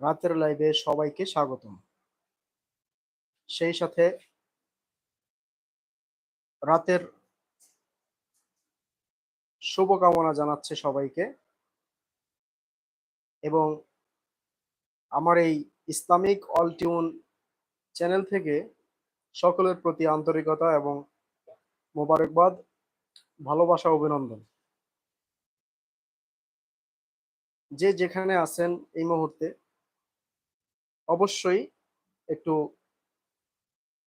রাতের লাইভে সবাইকে স্বাগতম। সেই সাথে রাতের শুভকামনা জানাচ্ছে সবাইকে। এবং আমার এই ইসলামিক অল টিউন চ্যানেল থেকে সকলের প্রতি আন্তরিকতা এবং মোবারকবাদ, ভালোবাসা, অভিনন্দন। যে যেখানে আছেন এই মুহূর্তে অবশ্যই একটু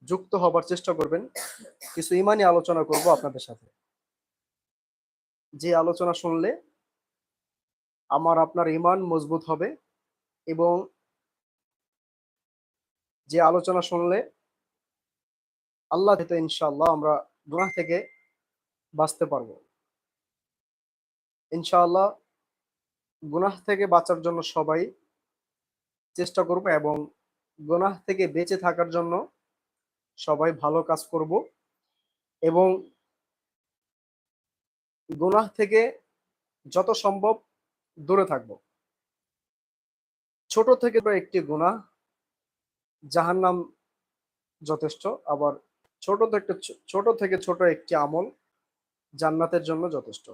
যুক্ত হবার চেষ্টা করবেন। কিছু ইমানি আলোচনা করব আপনাদের সাথে। যে আলোচনা শুনলে আমার আপনার ইমান মজবুত হবে এবং যে আলোচনা শুনলে আল্লাহ থেকে ইনশাআল্লাহ আমরা গুনাহ থেকে বাঁচতে পারব। ইনশাআল্লাহ গুনাহ থেকে বাঁচার জন্য সবাই চেষ্টা করব এবং গোনাহ থেকে বেঁচে থাকার জন্য সবাই ভালো কাজ করব এবং গোনাহ থেকে যত সম্ভব দূরে থাকব। ছোট থেকে একটি গুনাহ জাহান্নাম যথেষ্ট, আবার ছোট থেকে ছোট থেকে ছোট একটি আমল জান্নাতের জন্য যথেষ্ট।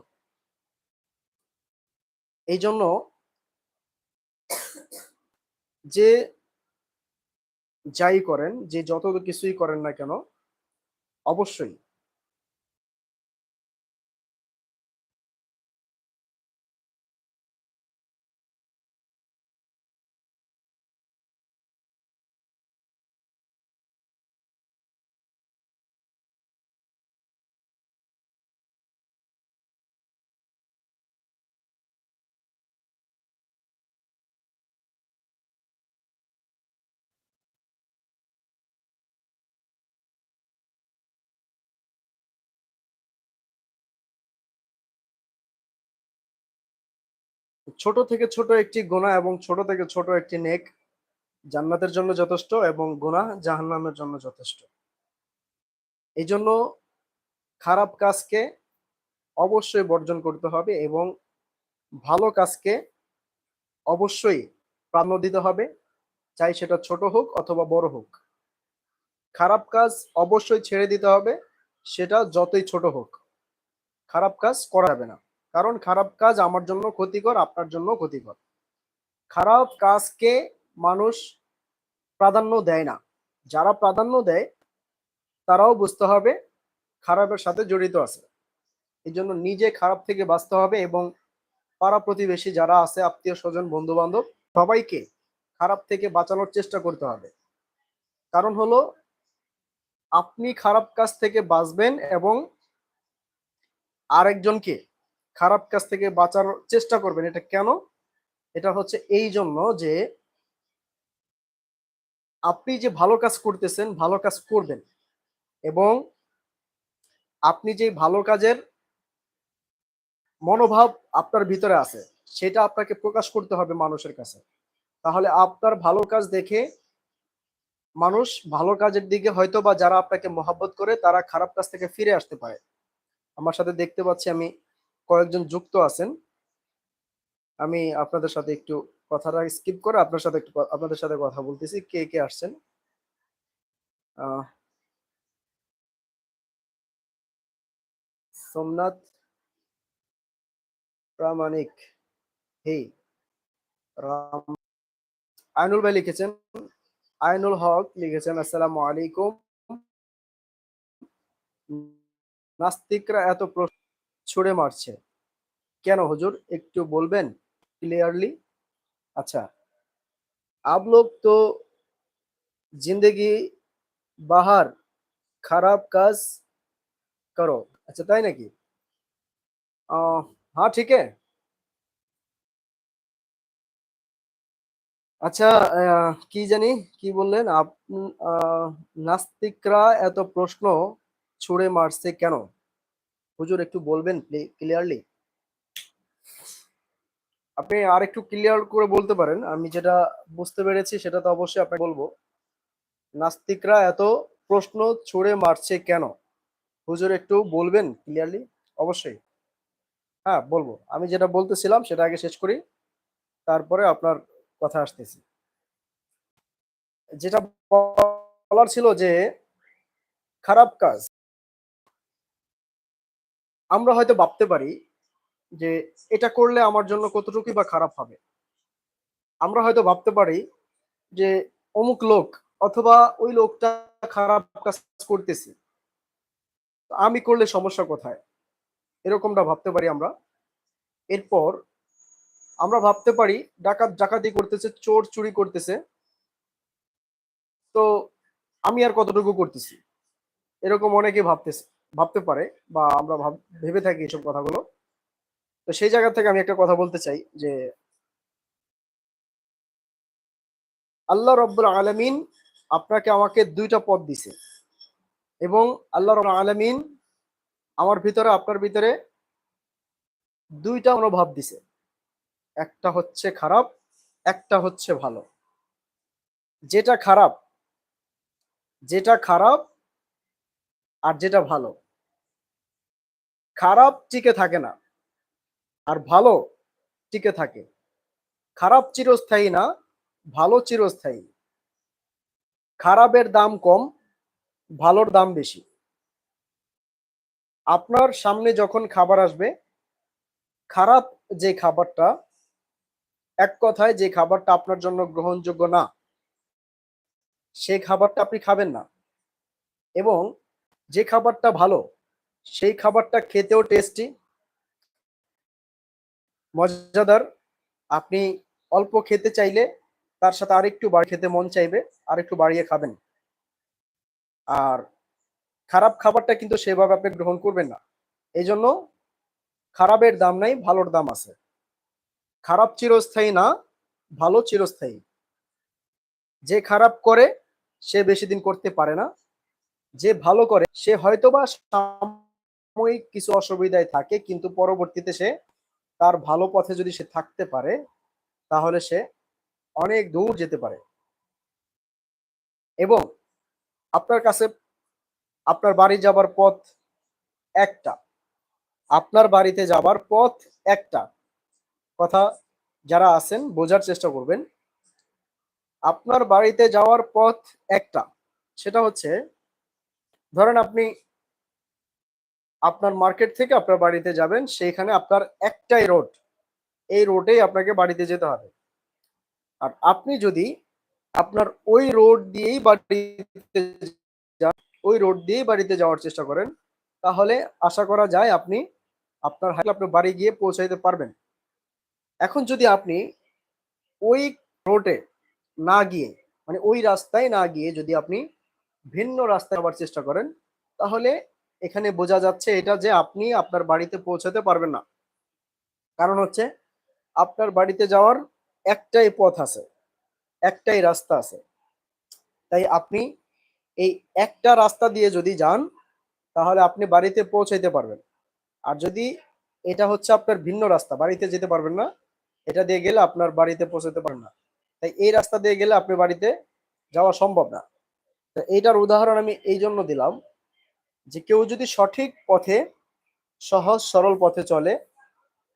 এই জন্য যে যাই করেন যে যত কিছুই করেন না কেন অবশ্যই ছোট থেকে ছোট একটি গোনা এবং ছোট থেকে ছোট একটি নেক জান্নাতের জন্য যথেষ্ট এবং গোনা জাহান্নামের জন্য যথেষ্ট। এই জন্য খারাপ কাজকে অবশ্যই বর্জন করতে হবে এবং ভালো কাজকে অবশ্যই প্রাধান্য দিতে হবে, চাই সেটা ছোট হোক অথবা বড় হোক। খারাপ কাজ অবশ্যই ছেড়ে দিতে হবে, সেটা যতই ছোট হোক। খারাপ কাজ করা যাবে না। কারণ খারাপ কাজ আমার জন্য ক্ষতিকর, আপনার জন্য ক্ষতিকর। খারাপ কাজকে মানুষ প্রাধান্য দেয় না। যারা প্রাধান্য দেয়, তারাও বুঝতে হবে খারাপের সাথে জড়িত আছে। এই জন্য নিজে খারাপ থেকে বাঁচতে হবে এবং পাড়া প্রতিবেশী যারা আছে, আত্মীয় স্বজন বন্ধু বান্ধব সবাইকে খারাপ থেকে বাঁচানোর চেষ্টা করতে হবে। কারণ হলো, আপনি খারাপ কাজ থেকে বাঁচবেন এবং আরেকজনকে খারাপ কাজ থেকে বাঁচার চেষ্টা করবেন। এটা কেন? এটা হচ্ছে এই জন্য যে আপনি যে ভালো কাজ করতেছেন, ভালো কাজ করবেন এবং আপনি যে ভালো কাজের মনোভাব আপনার ভিতরে আছে, সেটা আপনাকে প্রকাশ করতে হবে মানুষের কাছে। তাহলে আপনার ভালো কাজ দেখে মানুষ ভালো কাজের দিকে হয়তো বা যারা আপনাকে মহাব্বত করে, তারা খারাপ কাজ থেকে ফিরে আসতে পারে। আমার সাথে দেখতে পাচ্ছি আমি কয়েকজন যুক্ত আছেন। আমি আপনাদের সাথে একটু কথাটা স্কিপ করে আপনার সাথে একটু আপনাদের সাথে কথা বলতেছি, কে কে আসছেন। সোমনাথ প্রামাণিক, হে, রাম, আইনুল ভাই লিখেছেন, আইনুল হক লিখেছেন, আসসালামু আলাইকুম। নাস্তিকরা এত প্রশ্ন ছুড়ে মারছে কেন হুজুর একটু বলবেন ক্লিয়ারলি अच्छा आप लोग तो जिंदगी बाहर খারাপ কাজ করো আচ্ছা তাই নাকি হ্যাঁ ঠিক আচ্ছা কি জানি কি বললেন আপ নাস্তিকরা এত প্রশ্ন ছুড়ে মারছে কেন হুজুর একটু বলবেন ক্লিয়ারলি আপনি আর একটু ক্লিয়ার করে বলতে পারেন। আমি যেটা বুঝতে পেরেছি সেটা তো অবশ্যই আপনাকে বলব। নাস্তিকরা এত প্রশ্ন ছুড়ে মারছে কেন? হুজুর একটু বলবেন ক্লিয়ারলি অবশ্যই। হ্যাঁ বলব। আমি যেটা বলতেছিলাম সেটা আগে শেষ করি, তারপরে আপনার কথা আসতেছি। যেটা বলার ছিল যে, খারাপ কাজ আমরা হয়তো ভাবতে পারি যে এটা করলে আমার জন্য কতটুকুই বা খারাপ হবে। আমরা হয়তো ভাবতে পারি যে অমুক লোক অথবা ওই লোকটা খারাপ কাজ করতেছে, আমি করলে সমস্যা কোথায়? এরকমটা ভাবতে পারি আমরা। এরপর আমরা ভাবতে পারি ডাকাত ডাকাতি করতেছে, চোর চুরি করতেছে, তো আমি আর কতটুকু করতেছি? এরকম অনেকে ভাবতেছে। ভাবতে পারে বা আমরা ভাব থাকি এসব কথাগুলো। তো সেই জায়গা থেকে আমি একটা কথা বলতে চাই যে আল্লাহ রব্বুল আলমিন আপনাকে আমাকে দুইটা পথ দিছে এবং আল্লাহ রব আলমিন আমার ভিতরে, আপনার ভিতরে দুইটা মনোভাব দিছে। একটা হচ্ছে খারাপ, একটা হচ্ছে ভালো। যেটা খারাপ যেটা খারাপ আর যেটা ভালো। খারাপ টিকে থাকে না, আর ভালো টিকে থাকে। খারাপ চিরস্থায়ী না, ভালো চিরস্থায়ী। খারাপের দাম কম, ভালোর দাম বেশি। আপনার সামনে যখন খাবার আসবে, খারাপ যে খাবারটা, এক কথায় যে খাবারটা আপনার জন্য গ্রহণযোগ্য না সেই খাবারটা আপনি খাবেন না। এবং যে খাবারটা ভালো, সেই খাবারটা খেতেও টেস্টি মজাদার। আপনি অল্প খেতে চাইলে তার সাথে আরেকটু বাড়ি খেতে মন চাইবে, আরেকটু বাড়িয়ে খাবেন। আর খারাপ খাবারটা কিন্তু সেভাবে আপনি গ্রহণ করবেন না। এই জন্য খারাপের দাম নাই, ভালোর দাম আছে। খারাপ চিরস্থায়ী না, ভালো চিরস্থায়ী। যে খারাপ করে, সে বেশি দিন করতে পারে না। যে ভালো করে, সে হয়তোবা সাময়িক কিছু অসুবিধায় থাকে, কিন্তু পরবর্তীতে সে তার ভালো পথে যদি সে থাকতে পারে, তাহলে সে অনেক দূর যেতে পারে। এবং আপনার কাছে, আপনার বাড়ি যাবার পথ একটা। আপনার বাড়িতে যাবার পথ একটা। কথা যারা আছেন, বোঝার চেষ্টা করবেন। আপনার বাড়িতে যাওয়ার পথ একটা। সেটা হচ্ছে ধরেন আপনি আপনার মার্কেট থেকে আপনার বাড়িতে যাবেন, সেইখানে আপনার একটাই রোড এই রোডেই আপনাকে বাড়িতে যেতে হবে। আর আপনি যদি আপনার ওই রোড দিয়েই বাড়িতে ওই রোড দিয়েই বাড়িতে যাওয়ার চেষ্টা করেন, তাহলে আশা করা যায় আপনি আপনার হাইটে, আপনার বাড়ি গিয়ে পৌঁছাইতে পারবেন। এখন যদি আপনি ওই রোডে না গিয়ে মানে ওই রাস্তায় না গিয়ে যদি আপনি ভিন্ন রাস্তায় আবার চেষ্টা করেন, তাহলে এখানে বোঝা যাচ্ছে এটা যে আপনি আপনার বাড়িতে পৌঁছাতে পারবেন না। কারণ হচ্ছে আপনার বাড়িতে যাওয়ার একটাই পথ আছে, একটাই রাস্তা আছে। তাই আপনি এই একটা রাস্তা দিয়ে যদি যান, তাহলে আপনি বাড়িতে পৌঁছাইতে পারবেন। আর যদি এটা হচ্ছে আপনার ভিন্ন রাস্তা, বাড়িতে যেতে পারবেন না, এটা দিয়ে গেলে আপনার বাড়িতে পৌঁছাতে পারবেন না। তাই এই রাস্তা দিয়ে গেলে আপনি বাড়িতে যাওয়া সম্ভব না। তো এইটার উদাহরণ আমি এই জন্য দিলাম যে কেউ যদি সঠিক পথে, সহজ, সরল পথে চলে,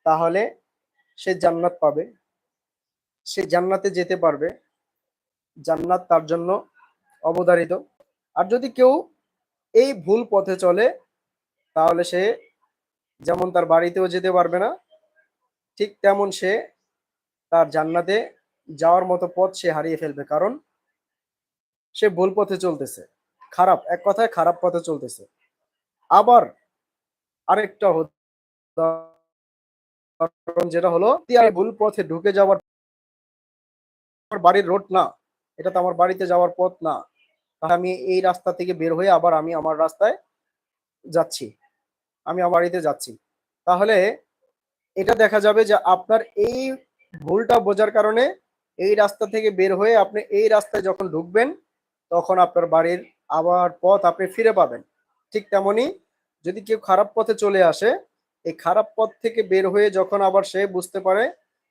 তাহলে সে জান্নাত পাবে। সে জান্নাতে যেতে পারবে। জান্নাত তার জন্য অবধারিত আর যদি কেউ এই ভুল পথে চলে, তাহলে সে যেমন তার বাড়িতেও যেতে পারবে না, ঠিক তেমন সে তার জান্নাতে যাওয়ার মতো পথ সে হারিয়ে ফেলবে। কারণ সে ভুল পথে চলতেছে। খারাপ, এক কথায় খারাপ পথে চলতেছে। আবার আরেকটা যেটা হলো ভুল পথে ঢুকে যাওয়ার বাড়ির রোড না, এটা তো আমার বাড়িতে যাওয়ার পথ না। তাহলে আমি এই রাস্তা থেকে বের হয়ে আবার আমি আমার রাস্তায় যাচ্ছি। আমি আমার বাড়িতে যাচ্ছি। তাহলে এটা দেখা যাবে যে আপনার এই ভুলটা বোঝার কারণে এই রাস্তা থেকে বের হয়ে আপনি এই রাস্তায় যখন ঢুকবেন তখন আপনার বাড়ির আবার পথ আপনি ফিরে পাবেন। ঠিক তেমনি যদি কেউ খারাপ পথে চলে আসে, এই খারাপ পথ থেকে বের হয়ে যখন আবার সে বুঝতে পারে,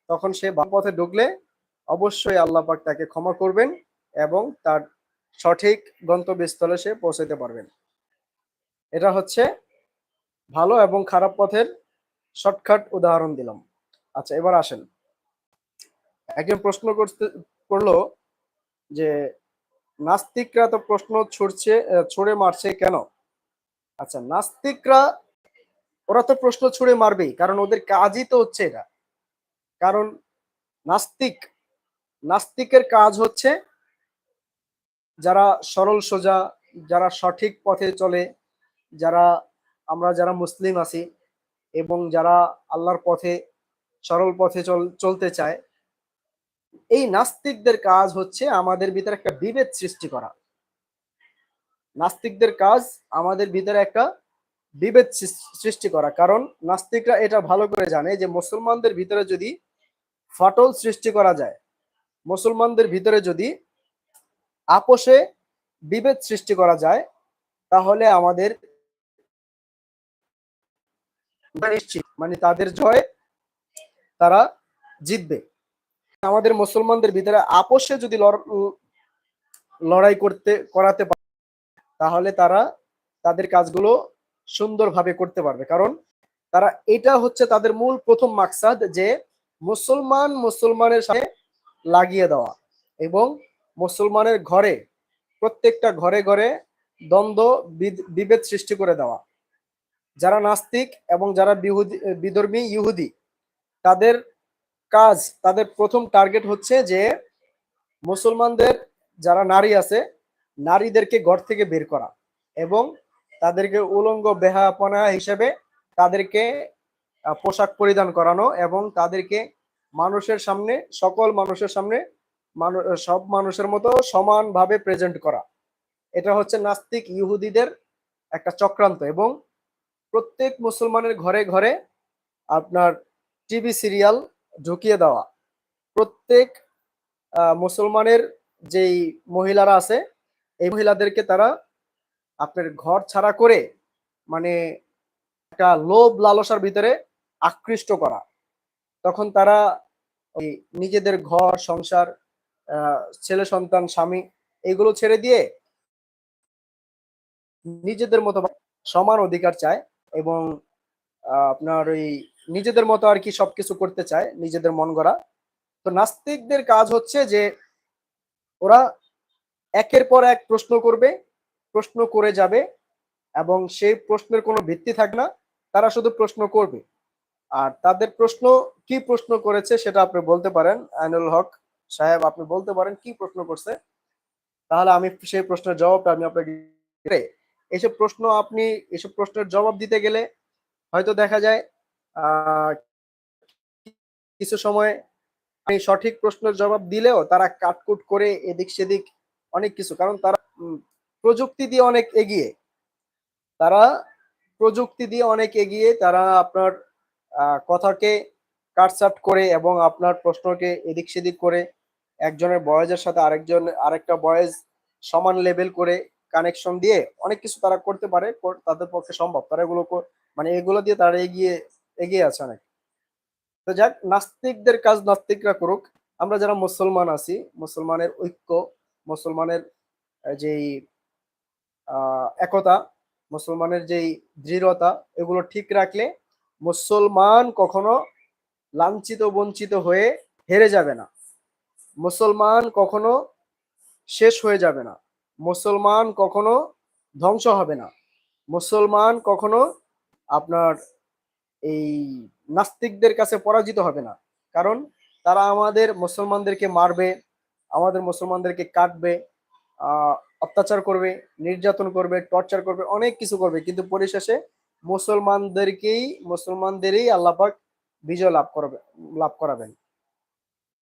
তখন সে বাম পথে ঢুকলে অবশ্যই আল্লাহ পাক তাকে ক্ষমা করবেন এবং তার সঠিক গন্তব্যস্থলে সে পৌঁছাতে পারবেন। এটা হচ্ছে ভালো এবং খারাপ পথের শর্টকাট উদাহরণ দিলাম। আচ্ছা এবার আসেন। একজন প্রশ্ন করতে, করল যে নাস্তিকরা তো প্রশ্ন ছুড়ছে ছুড়ে মারছে কেন? আচ্ছা নাস্তিকরা, ওরা তো প্রশ্ন ছুড়ে মারবেই, কারণ ওদের কাজই তো হচ্ছে এটা কারণ নাস্তিক, নাস্তিকের কাজ হচ্ছে যারা সরল সোজা, যারা সঠিক পথে চলে, যারা, আমরা যারা মুসলিম আছি এবং যারা আল্লাহর পথে, সরল পথে চল, চলতে চায় এই নাস্তিকদের কাজ হচ্ছে আমাদের ভিতরে একটা বিভেদ সৃষ্টি করা। নাস্তিকদের কাজ আমাদের ভিতরে একটা বিভেদ সৃষ্টি করা। কারণ নাস্তিকরা এটা ভালো করে জানে যে মুসলমানদের ভিতরে যদি ফাটল সৃষ্টি করা যায়, মুসলমানদের ভিতরে যদি আপোষে বিভেদ সৃষ্টি করা যায়, তাহলে আমাদের নিশ্চিত মানে তাদের জয় তারা জিতবে। আমাদের মুসলমানদের ভিতরে আপোষে যদি লড়- লড়াই করতে, করাতে পারে, তাহলে তারা তাদের কাজগুলো সুন্দরভাবে করতে পারবে। কারণ তারা এটা হচ্ছে তাদের মূল প্রথম মাকসাদ যে মুসলমান মুসলমানের সাথে লাগিয়ে দেওয়া এবং মুসলমানের ঘরে, প্রত্যেকটা ঘরে ঘরে দ্বন্দ্ব বিভেদ সৃষ্টি করে দেওয়া। যারা নাস্তিক এবং যারা বিহুদি, বিধর্মী, ইহুদি, তাদের কাজ, তাদের প্রথম টার্গেট হচ্ছে যে মুসলমানদের যারা নারী আছে, নারীদেরকে ঘর থেকে বের করা এবং তাদেরকে উলঙ্গ বেহাপনা হিসেবে তাদেরকে পোশাক পরিধান করানো এবং তাদেরকে মানুষের সামনে, সকল মানুষের সামনে মানু- সব মানুষের মতো সমানভাবে প্রেজেন্ট করা। এটা হচ্ছে নাস্তিক ইহুদিদের একটা চক্রান্ত এবং প্রত্যেক মুসলমানের ঘরে ঘরে আপনার টিভি সিরিয়াল ঢুকিয়ে দেওয়া। প্রত্যেক মুসলমানের যেই মহিলারা আছে, এই মহিলাদেরকে তারা আপনার ঘর ছাড়া করে মানে একটা লোভ লালসার ভিতরে আকৃষ্ট করা। তখন তারা নিজেদের ঘর, সংসার ছেলে সন্তান, স্বামী এগুলো ছেড়ে দিয়ে নিজেদের মতো সমান অধিকার চায় এবং আপনার ওই নিজেদের মতো আর কি সবকিছু করতে চায়, নিজেদের মন গড়া। তো নাস্তিকদের কাজ হচ্ছে যে ওরা একের পর এক প্রশ্ন করবে, প্রশ্ন করে যাবে এবং সেই প্রশ্নের কোনো ভিত্তি থাকে না, তারা শুধু প্রশ্ন করবে। আর তাদের প্রশ্ন কি প্রশ্ন করেছে সেটা আপনি বলতে পারেন, আইনুল হক সাহেব, আপনি বলতে পারেন কি প্রশ্ন করছে। তাহলে আমি সেই প্রশ্নের জবাবটা আমি আপনাকে। এসব প্রশ্ন আপনি, এসব প্রশ্নের জবাব দিতে গেলে হয়তো দেখা যায় কিছু সময় আপনি সঠিক প্রশ্নের জবাব দিলেও তারা কাটকুট করে এদিক সেদিক অনেক কিছু। কারণ তারা প্রযুক্তি দিয়ে অনেক এগিয়ে। তারা প্রযুক্তি দিয়ে অনেক এগিয়ে তারা আপনার কথাকে কাটসাট করে এবং আপনার প্রশ্নকে এদিক সেদিক করে একজনের বয়েজের সাথে আরেকজন, আরেকটা বয়েজ সমান লেভেল করে কানেকশন দিয়ে অনেক কিছু তারা করতে পারে, তাদের পক্ষে সম্ভব। তারা এগুলো মানে এগুলো দিয়ে তারা এগিয়ে এগিয়ে আছে অনেক। তো যাক, নাস্তিকদের কাজ নাস্তিকরা করুক। আমরা যারা মুসলমান আছি, মুসলমানের ঐক্য, মুসলমানের যেই একতা, মুসলমানের যেই দৃঢ়তা, এগুলো ঠিক রাখলে মুসলমান কখনো লাঞ্ছিত, বঞ্চিত হয়ে হেরে যাবে না। মুসলমান কখনো শেষ হয়ে যাবে না। মুসলমান কখনো ধ্বংস হবে না। মুসলমান কখনো আপনার এই নাস্তিকদের কাছে পরাজিত হবে না। কারণ তারা আমাদের মুসলমানদেরকে মারবে, আমাদের মুসলমানদেরকে কাটবে অত্যাচার করবে, নির্যাতন করবে, টর্চার করবে, অনেক কিছু করবে। কিন্তু পরিশেষে মুসলমানদেরকেই, মুসলমানদেরই আল্লাপাক বিজয় লাভ করবে, লাভ করাবেন।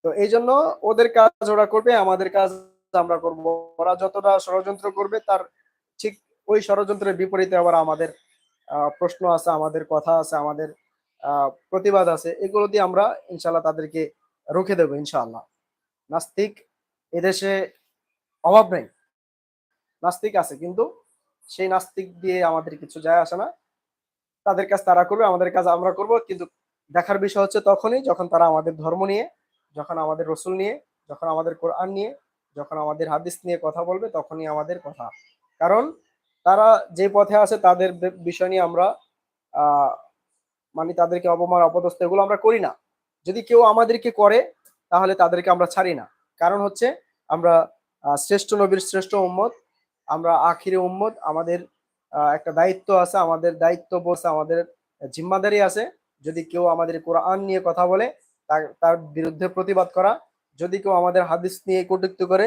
তো এই জন্য ওদের কাজ ওরা করবে, আমাদের কাজ আমরা করব। ওরা যতটা ষড়যন্ত্র করবে, তার ঠিক ওই ষড়যন্ত্রের বিপরীতে আবার আমাদের প্রশ্ন আছে, আমাদের কথা আছে, আমাদের প্রতিবাদ আছে, এগুলো দিয়ে আমরা ইনশাল্লাহ তাদেরকে রুখে দেবো ইনশাআল্লাহ। নাস্তিক এদেশে অভাব নেই। নাস্তিক আছে, কিন্তু সেই নাস্তিক দিয়ে আমাদের কিছু যায় আসে না। তাদের কাজ তারা করবে, আমাদের কাজ আমরা করব, কিন্তু দেখার বিষয় হচ্ছে তখনই যখন তারা আমাদের ধর্ম নিয়ে, যখন আমাদের রসুল নিয়ে, যখন আমাদের কোরআন নিয়ে, যখন আমাদের হাদিস নিয়ে কথা বলবে, তখনই আমাদের কথা। কারণ তারা যে পথে আছে তাদের বিষয় নিয়ে আমরা মানে তাদেরকে অপমান, অপদস্থ এগুলো আমরা করি না। যদি কেউ আমাদেরকে করে, তাহলে তাদেরকে আমরা ছাড়ি না। কারণ হচ্ছে, আমরা শ্রেষ্ঠ নবীর শ্রেষ্ঠ উম্মত, আমরা আখিরে উম্মত, আমাদের একটা দায়িত্ব আছে, আমাদের দায়িত্ব বলছে আমাদের জিম্মাদারি আছে। যদি কেউ আমাদের কোরআন নিয়ে কথা বলে তার বিরুদ্ধে প্রতিবাদ করা, যদি কেউ আমাদের হাদিস নিয়ে কটূক্তি করে,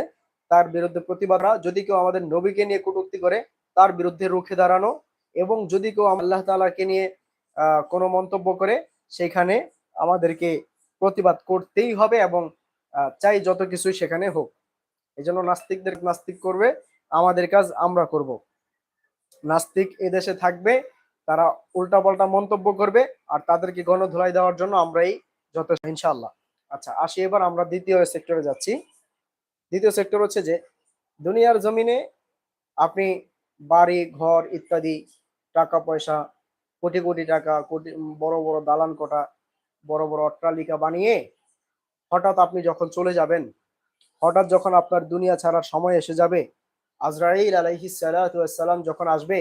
তার বিরুদ্ধে প্রতিবাদ যদি কেউ আমাদের নবীকে নিয়ে কটূক্তি করে তার বিরুদ্ধে রুখে দাঁড়ানো এবং যদি কেউ আল্লাহ তালাকে নিয়ে কোনো মন্তব্য করে, সেখানে আমাদেরকে প্রতিবাদ করতেই হবে এবং চাই যত কিছুই সেখানে হোক। এই জন্য নাস্তিকদের নাস্তিক করবে, আমাদের কাজ আমরা করব। নাস্তিক এদেশে থাকবে, তারা উল্টা পাল্টা মন্তব্য করবে, আর তাদেরকে গণধোলাই দেওয়ার জন্য আমরাই যথেষ্ট ইনশাল্লাহ আচ্ছা আসি এবার, আমরা দ্বিতীয় সেক্টরে যাচ্ছি। দ্বিতীয় সেক্টর হচ্ছে যে, দুনিয়ার জমিনে আপনি বাড়ি, ঘর ইত্যাদি টাকা পয়সা, কোটি কোটি টাকা, কোটি বড় বড় দালান কোটা, বড় বড় অট্টালিকা বানিয়ে হঠাৎ আপনি যখন চলে যাবেন, হঠাৎ যখন আপনার দুনিয়া ছাড়ার সময় এসে যাবে, আজরাইল আলাইহি সালাম যখন আসবে,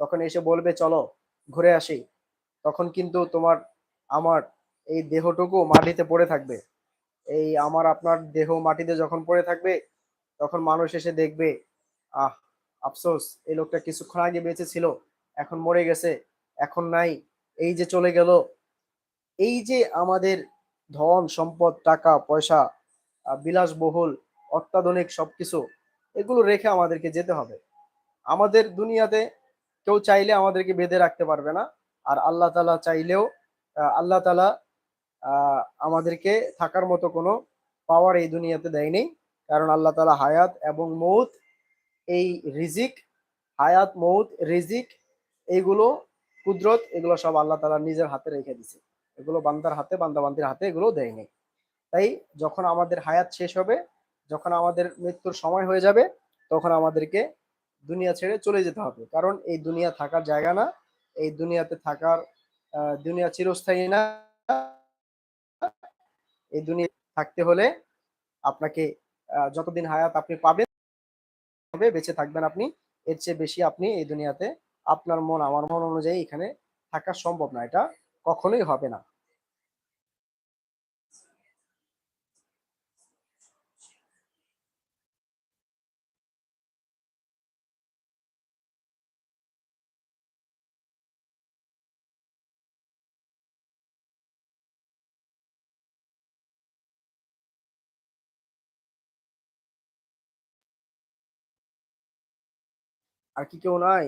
তখন এসে বলবে, চলো ঘুরে আসি। তখন কিন্তু তোমার, আমার এই দেহটুকু মাটিতে পড়ে থাকবে। এই আমার আপনার দেহ মাটিতে যখন পড়ে থাকবে, তখন মানুষ এসে দেখবে, আহ আফসোস, এই লোকটা কিছুক্ষণ আগে বেঁচে ছিল, এখন মরে গেছে, এখন নাই, এই যে চলে গেল, এই যে আমাদের ধন, সম্পদ, টাকা, পয়সা বিলাসবহুল, অত্যাধুনিক সবকিছু, এগুলো রেখে আমাদেরকে যেতে হবে। আমাদের দুনিয়াতে কেউ চাইলে আমাদেরকে বেঁধে রাখতে পারবে না, আর আল্লাহ তালা চাইলেও আল্লাহ তালা আমাদেরকে থাকার মতো কোনো পাওয়ার এই দুনিয়াতে দেয়নি, কারণ আল্লাহ তালা হায়াত এবং মৌত এই রিজিক, হায়াত মৌত রিজিক এইগুলো কুদরত, এগুলো সব আল্লাহ তালা নিজের হাতে রেখে দিছে। এগুলো বান্দার হাতে বান্দা বান্দির হাতে এগুলো দেয়নি তাই যখন আমাদের হায়াত শেষ হবে, যখন আমাদের মৃত্যুর সময় হয়ে যাবে, তখন আমাদেরকে দুনিয়া ছেড়ে চলে যেতে হবে। কারণ এই দুনিয়া থাকার জায়গা না, এই দুনিয়াতে থাকার দুনিয়া চিরস্থায়ী না। এই দুনিয়া থাকতে হলে আপনাকে যতদিন হায়াত আপনি পাবেন তবে বেঁচে থাকবেন আপনি। এর চেয়ে বেশি আপনি এই দুনিয়াতে আপনার মন, আমার মন অনুযায়ী এখানে থাকা সম্ভব না। এটা কখনোই হবে না। আর কি কেউ নাই?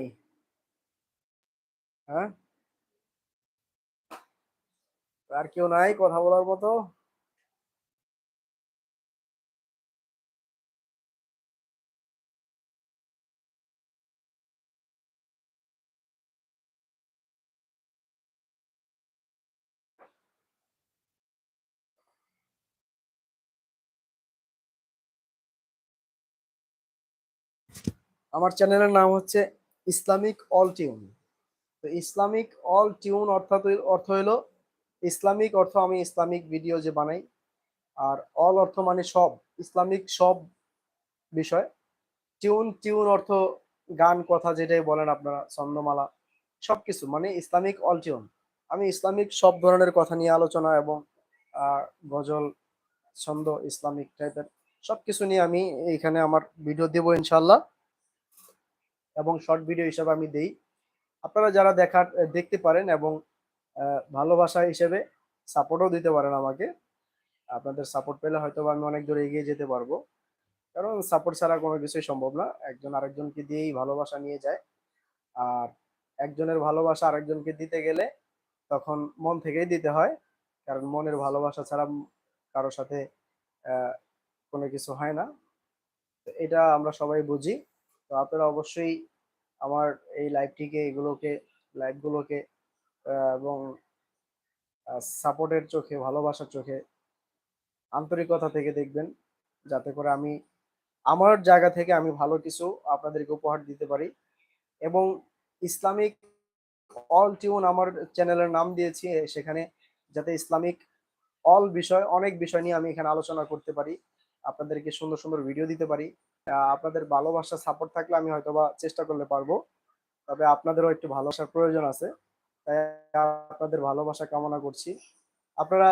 হ্যাঁ? আর কেউ নাই কথা বলার মতো? আমার চ্যানেলের নাম হচ্ছে ইসলামিক অল টিউন। তো ইসলামিক অল টিউন অর্থাৎ অর্থ হলো ইসলামিক অর্থ আমি ইসলামিক ভিডিও যে বানাই, আর অল অর্থ মানে সব, ইসলামিক সব বিষয়। টিউন টিউন অর্থ গান, কথা যেটাই বলেন আপনারা, ছন্দমালা সব কিছু মানে ইসলামিক অল টিউন। আমি ইসলামিক সব ধরনের কথা নিয়ে আলোচনা এবং গজল, ছন্দ, ইসলামিক টাইপের সব কিছু নিয়ে আমি এইখানে আমার ভিডিও দেবো ইনশাল্লাহ এবং শর্ট ভিডিও হিসাবে আমি দেই। আপনারা যারা দেখার দেখতে পারেন এবং ভালোবাসা হিসেবে সাপোর্টও দিতে পারেন আমাকে। আপনাদের সাপোর্ট পেলে হয়তো আমি অনেক দূরে এগিয়ে যেতে পারব। কারণ সাপোর্ট ছাড়া কোনো কিছুই সম্ভব না। একজন আরেকজনকে দিয়েই ভালোবাসা নিয়ে যায়। আর একজনের ভালোবাসা আরেকজনকে দিতে গেলে তখন মন থেকেই দিতে হয়। কারণ মনের ভালোবাসা ছাড়া কারোর সাথে কোনো কিছু হয় না। এটা আমরা সবাই বুঝি। তো আপনারা অবশ্যই আমার এই লাইভটিকে এগুলোকে লাইভগুলোকে এবং সাপোর্টের চোখে, ভালোবাসার চোখে আন্তরিকতা থেকে দেখবেন, যাতে করে আমি, আমার জায়গা থেকে আমি ভালো কিছু আপনাদেরকে উপহার দিতে পারি। এবং ইসলামিক অল টিউন আমার চ্যানেলের নাম দিয়েছি, সেখানে যাতে ইসলামিক অল বিষয়, অনেক বিষয় নিয়ে আমি এখানে আলোচনা করতে পারি, আপনাদেরকে সুন্দর সুন্দর ভিডিও দিতে পারি। আপনাদের ভালোবাসা সাপোর্ট থাকলে আমি হয়তোবা চেষ্টা করলে পারব। তবে আপনাদেরও একটু ভালোবাসার প্রয়োজন আছে। তাই আপনাদের ভালোবাসা কামনা করছি। আপনারা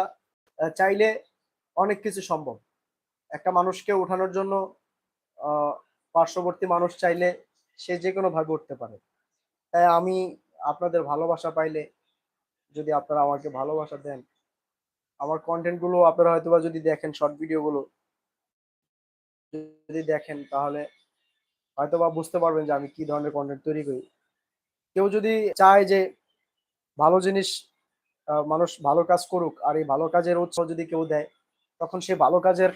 চাইলে অনেক কিছু সম্ভব। একটা মানুষকে ওঠানোর জন্য পার্শ্ববর্তী মানুষ চাইলে সে যে কোনো ভাবে উঠতে পারে। তাই আমি আপনাদের ভালোবাসা পাইলে যদি আপনারা আমাকে ভালোবাসা দেন, আমার কন্টেন্টগুলো আপনারা হয়তোবা যদি দেখেন শর্ট ভিডিও গুলো যদি দেখেন তাহলে হয়তো বা বুঝতে পারবেন যে আমি কি ধরনের কন্টেন্ট তৈরি করি। কেউ যদি চায় যে ভালো জিনিস মানুষ ভালো কাজ করুক আর এই ভালো কাজের উৎসাহ যদি কেউ দেয়, তখন সে ভালো কাজের,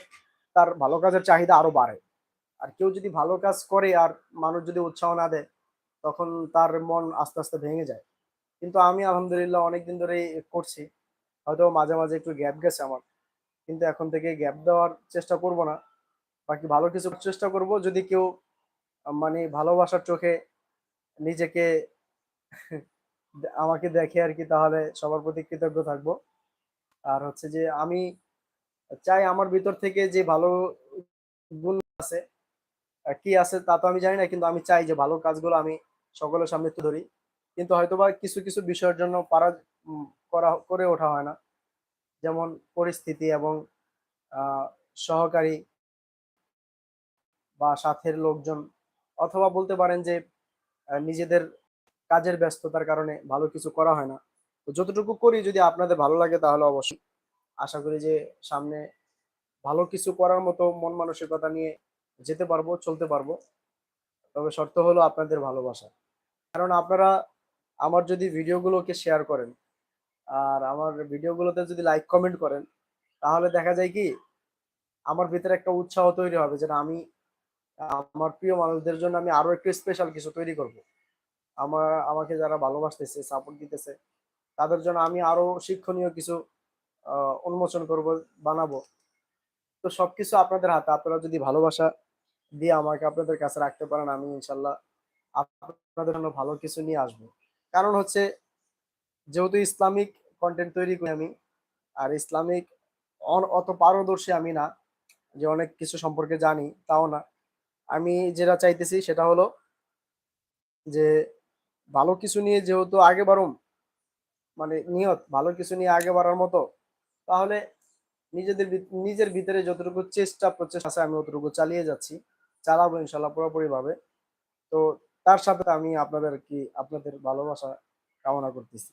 তার ভালো কাজের চাহিদা আরও বাড়ে। আর কেউ যদি ভালো কাজ করে আর মানুষ যদি উৎসাহ না দেয়, তখন তার মন আস্তে আস্তে ভেঙে যায়। কিন্তু আমি আলহামদুলিল্লাহ অনেকদিন ধরে করছি। হয়তো মাঝে মাঝে একটু গ্যাপ গেছে আমার। কিন্তু এখন থেকে গ্যাপ দেওয়ার চেষ্টা করব না। বাকি ভালো কিছু চেষ্টা করব। যদি কেউ মানে ভালোবাসার চোখে নিজেকে আমাকে দেখে আর কি, তাহলে সবার প্রতি কৃতজ্ঞ থাকব। আর হচ্ছে যে আমি চাই আমার ভিতর থেকে যে ভালো গুণ আছে কি আছে তা তো আমি জানি না, কিন্তু আমি চাই যে ভালো কাজগুলো আমি সকলের সামনে তুলে ধরি। কিন্তু হয়তোবা কিছু কিছু বিষয়ের জন্য পারা করা, করে ওঠা হয় না। যেমন পরিস্থিতি এবং সহকারী বা সাথের লোকজন অথবা বলতে পারেন যে নিজেদের কাজের ব্যস্ততার কারণে ভালো কিছু করা হয় না। তো যতটুকু করি যদি আপনাদের ভালো লাগে তাহলে অবশ্যই আশা করি যে সামনে ভালো কিছু করার মতো মন মানসিকতা নিয়ে যেতে পারব, চলতে পারব। তবে শর্ত হলো আপনাদের ভালোবাসা। কারণ আপনারা আমার যদি ভিডিওগুলোকে শেয়ার করেন আর আমার ভিডিওগুলোতে যদি লাইক কমেন্ট করেন, তাহলে দেখা যায় কি, আমার ভিতরে একটা উৎসাহ তৈরি হবে যেটা আমি আমার প্রিয় মানুষদের জন্য আমি আরও একটু স্পেশাল কিছু তৈরি করব। আমার, আমাকে যারা ভালোবাসতেছে সাপোর্ট দিতেছে, তাদের জন্য আমি আরও শিক্ষণীয় কিছু উন্মোচন করব, বানাবো। তো সবকিছু আপনাদের হাতে, আপনারা যদি ভালোবাসা দিয়ে আমাকে আপনাদের কাছে রাখতে পারেন, আমি ইনশাল্লাহ আপনাদের জন্য ভালো কিছু নিয়ে আসব। কারণ হচ্ছে, যেহেতু ইসলামিক কন্টেন্ট তৈরি করি আমি, আর ইসলামিক অত পারদর্শী আমি না, যে অনেক কিছু সম্পর্কে জানি, তাও না। আমি যেটা চাইতেছি সেটা হলো যে ভালো কিছু নিয়ে যেহেতু আগে বাড়ুম মানে নিয়ত ভালো কিছু নিয়ে আগে বাড়ার মতো, তাহলে নিজেদের নিজের ভিতরে যতটুকু চেষ্টা, প্রচেষ্টা আছে আমি অতটুকু চালিয়ে যাচ্ছি, চালাবো ইনশাল্লাহ পুরোপুরি ভাবে তো তার সাথে আমি আপনাদের কি, আপনাদের ভালোবাসা কামনা করতেছি।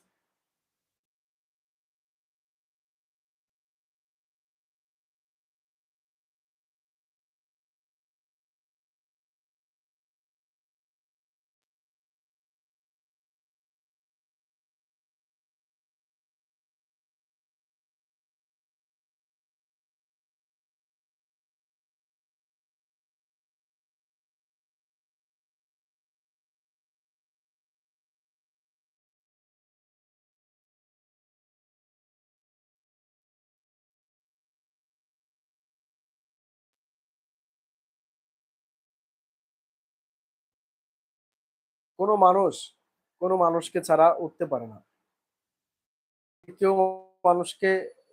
কোনো মানুষ, কোনো মানুষকে ছাড়া উঠতে পারে না। কেউ মানুষকে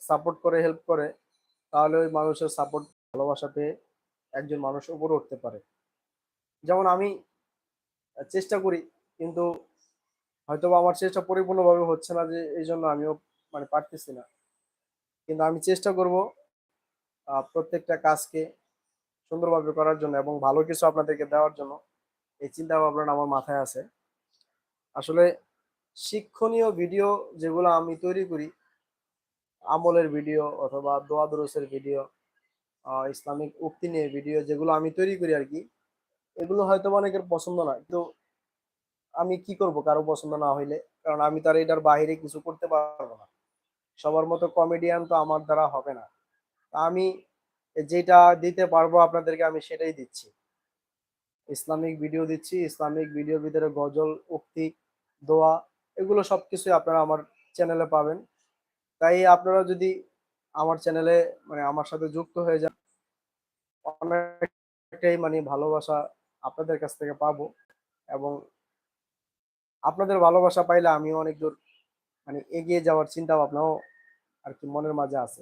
সাপোর্ট করে হেল্প করে, তাহলে ওই মানুষের সাপোর্ট ভালোবাসা পেয়ে একজন মানুষ উপরে উঠতে পারে। যেমন আমি চেষ্টা করি, কিন্তু হয়তো আমার চেষ্টা পরিপূর্ণভাবে হচ্ছে না যে এই জন্য আমিও মানে পারতেছি না। কিন্তু আমি চেষ্টা করব প্রত্যেকটা কাজকে সুন্দরভাবে করার জন্য এবং ভালো কিছু আপনাদেরকে দেওয়ার জন্য। এই চিন্তা ভাবনা আমার মাথায় আছে। আসলে শিক্ষণীয় ভিডিও যেগুলো আমি তৈরি করি, আমলের ভিডিও অথবা দোয়া দুরুসের ভিডিও ইসলামিক উক্তি নিয়ে ভিডিও যেগুলো আমি তৈরি করি আর কি, এগুলো হয়তো অনেকের পছন্দ না কিন্তু আমি কি করব কারও পছন্দ না হইলে? কারণ আমি তার এটার বাহিরে কিছু করতে পারব না। সবার মতো কমেডিয়ান তো আমার দ্বারা হবে না। আমি যেটা দিতে পারব আপনাদেরকে আমি সেটাই দিচ্ছি। ইসলামিক ভিডিও দিচ্ছি, ইসলামিক ভিডিওর ভিতরে গজল, উক্তি, দোয়া, এগুলো সবকিছুই আপনারা আমার চ্যানেলে পাবেন। তাই আপনারা যদি আমার চ্যানেলে মানে আমার সাথে যুক্ত হয়ে যান, অনেকটাই মানে ভালোবাসা আপনাদের কাছ থেকে পাবো এবং আপনাদের ভালোবাসা পাইলে আমিও অনেক দূর মানে এগিয়ে যাওয়ার চিন্তা ভাবনাও আর কি মনের মাঝে আছে।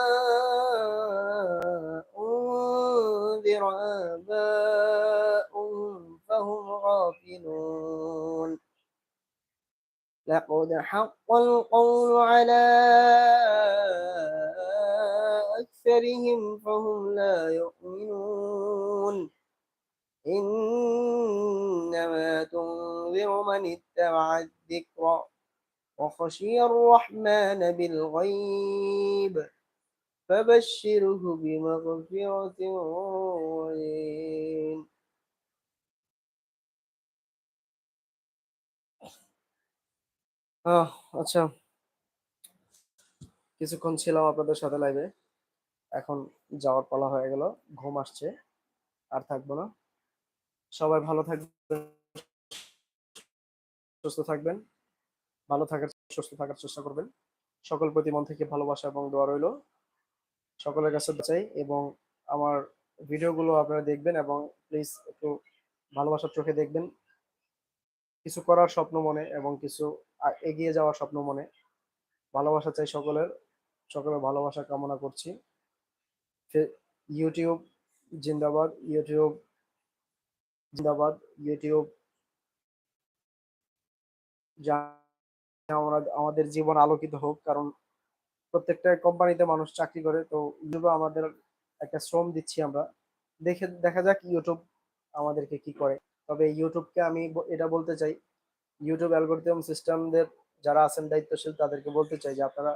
لقد حق القول على أكثرهم فهم لا يؤمنون. إنما تنذر من اتبع الذكر وخشي الرحمن بالغيب فبشره بمغفرة ورين আচ্ছা। কিছুক্ষণ ছিলাম আপনাদের সাথে লাইভে এখন যাওয়ার পালা হয়ে গেল, ঘুম আসছে, আর থাকব না। সবাই ভালো থাকবেন, সুস্থ থাকবেন, ভালো থাকার, সুস্থ থাকার চেষ্টা করবেন। সকল প্রতি মন থেকে ভালোবাসা এবং দোয়া রইল। সকলের কাছে চাই এবং আমার ভিডিওগুলো আপনারা দেখবেন এবং প্লিজ একটু ভালোবাসার চোখে দেখবেন। কিছু করার স্বপ্ন মনে এবং কিছু এগিয়ে যাওয়ার স্বপ্ন মনে। ভালোবাসা চাই সকলের সকলের ভালোবাসা কামনা করছি। ইউটিউব জিন্দাবাদ ইউটিউব জিন্দাবাদ ইউটিউব যা আমরা, আমাদের জীবন আলোকিত হোক, কারণ প্রত্যেকটা কোম্পানিতে মানুষ চাকরি করে, তো ইউটিউবে আমাদের একটা শ্রম দিচ্ছি আমরা। দেখে, দেখা যাক ইউটিউব আমাদেরকে কি করে। তবে ইউটিউবকে আমি এটা বলতে চাই ইউটিউব অ্যালগোরিদম সিস্টেমদের যারা আছেন দায়িত্বশীল, তাদেরকে বলতে চাই যে আপনারা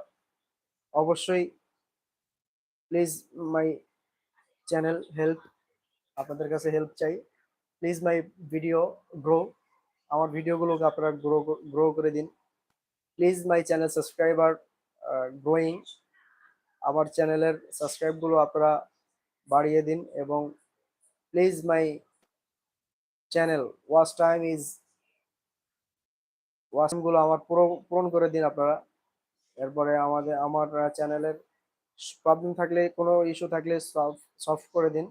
অবশ্যই প্লিজ মাই চ্যানেল হেল্প আপনাদের কাছে হেল্প চাই। প্লিজ মাই ভিডিও গ্রো আমার ভিডিওগুলোকে আপনারা গ্রো গ্রো করে দিন। Please my channel subscriber growing আমার চ্যানেলের সাবস্ক্রাইবগুলো আপনারা বাড়িয়ে দিন এবং please my channel watch time is ওয়াচগুলো আমার পুরো, পূরণ করে দিন আপনারা। এরপরে আমাদের, আমার চ্যানেলের প্রবলেম থাকলে, কোনো ইস্যু থাকলে সলভ করে দিন।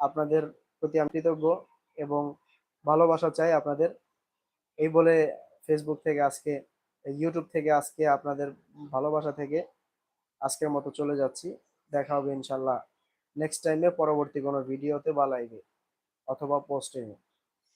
আপনাদের প্রতি আমি কৃতজ্ঞ এবং ভালোবাসা চাই আপনাদের। এই বলে ফেসবুক থেকে আজকে ইউটিউব থেকে আজকে আপনাদের ভালোবাসা থেকে আজকের মতো চলে যাচ্ছি। দেখা হবে ইনশাল্লাহ নেক্সট টাইমে পরবর্তী কোনো ভিডিওতে বা লাইভে অথবা পোস্টে